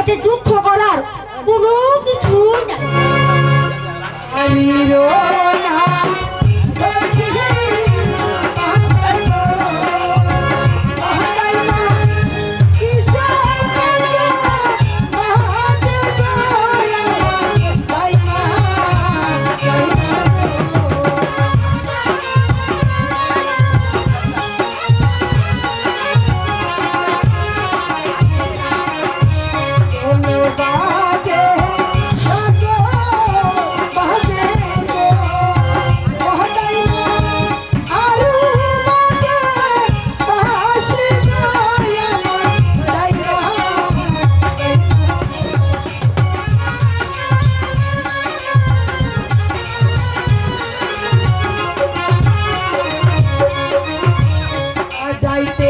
এতে দুঃখ করার কোনো কিছু না যাইতে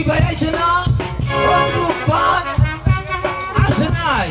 মিষ্টি ভাই আইছে না আসে নাই